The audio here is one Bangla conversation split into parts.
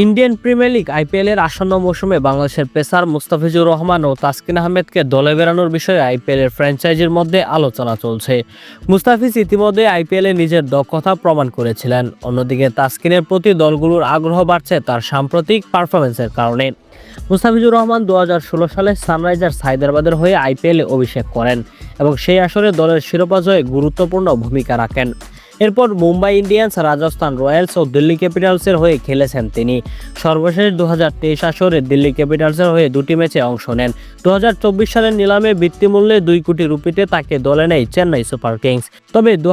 ইন্ডিয়ান প্রিমিয়ার লিগ আইপিএল এর আসন্ন মৌসুমে বাংলাদেশের পেসার মুস্তাফিজুর রহমান ও তাসকিন আহমেদকে দলে বেরানোর বিষয়ে আইপিএল এর ফ্র্যাঞ্চাইজির মধ্যে আলোচনা চলছে। মুস্তাফিজ ইতিমধ্যে আইপিএল নিজের দক্ষতা প্রমাণ করেছিলেন। অন্যদিকে তাসকিনের প্রতি দলগুলোর আগ্রহ বাড়ছে তার সাম্প্রতিক পারফরমেন্সের কারণে। মুস্তাফিজুর রহমান দু হাজার ষোলো সালে সানরাইজার্স হায়দ্রাবাদের হয়ে আইপিএলে অভিষেক করেন এবং সেই আসরে দলের শিরোপা জয়ে গুরুত্বপূর্ণ ভূমিকা রাখেন। এরপর মুম্বাই ইন্ডিয়ান্স, রাজস্থান রয়্যালস ও দিল্লি ক্যাপিটালসের হয়ে খেলেছেন তিনি। সর্বশেষ দু হাজার তেইশ আসরে দিল্লি ক্যাপিটালসের হয়ে দুটি ম্যাচে অংশ নেন। দু হাজার চব্বিশ সালের নিলামে বৃত্তিমূল্যে দুই কোটি রুপিতে তাকে দলে নেয় চেন্নাই সুপার কিংস। তবে দু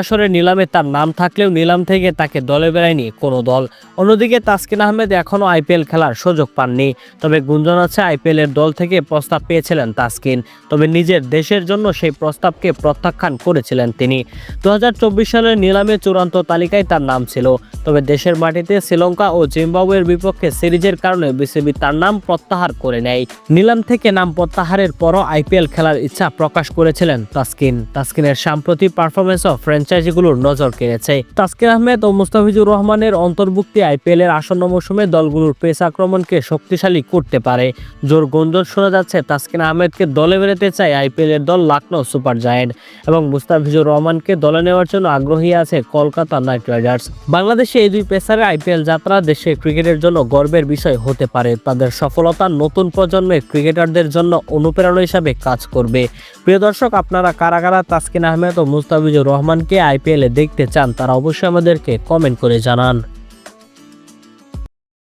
আসরের নিলামে তার নাম থাকলেও নিলাম থেকে তাকে দলে বেড়ায়নি কোনো দল। অন্যদিকে তাসকিন আহমেদ এখনও আইপিএল খেলার সুযোগ পাননি। তবে গুঞ্জন আছে আইপিএল এর দল থেকে প্রস্তাব পেয়েছিলেন তাসকিন। তবে নিজের দেশের জন্য সেই প্রস্তাবকে প্রত্যাখ্যান করেছিলেন তিনি। দু হাজার চব্বিশ সালের নিলামে চূড়ান্ত তালিকায় তার নাম ছিল। তবে দেশের মাটিতে শ্রীলঙ্কা ও জিম্বাবুয়ের বিপক্ষে সিরিজের কারণে বিসিবি তার নাম প্রত্যাহার করে নেয়। নিলাম থেকে নাম প্রত্যাহারের পরও আইপিএল খেলার ইচ্ছা প্রকাশ করেছিলেন তাসকিন। তাসকিনের সাম্প্রতিক পারফরমেন্সও ফ্র্যাঞ্চাইজিগুলোর নজর কেড়েছে। তাসকিন আহমেদ ও মুস্তাফিজুর রহমানের অন্তর্ভুক্তি আইপিএল এর আসন্ন মৌসুমে দলগুলোর পেস আক্রমণকে শক্তিশালী করতে পারে। জোর গুঞ্জন শোনা যাচ্ছে, তাসকিন আহমেদকে দলে বেরোতে চায় আইপিএল এর দল লখনৌ সুপার জায়েন্ট এবং মুস্তাফিজুর রহমানকে দলে নেওয়ার জন্য আগ্রহী আছে কলকাতা নাইট রাইডার্স। বাংলাদেশে এই দুই পেসারের আইপিএল যাত্রা দেশে ক্রিকেটের জন্য গর্বের বিষয় হতে পারে। তাদের সফলতা নতুন প্রজন্মের ক্রিকেটারদের জন্য অনুপ্রেরণা হিসাবে কাজ করবে। প্রিয় দর্শক, আপনারা কারা কারা তাসকিন আহমেদ ও মুস্তাফিজুর রহমানকে আইপিএলে দেখতে চান, তারা অবশ্যই আমাদেরকে কমেন্ট করে জানান।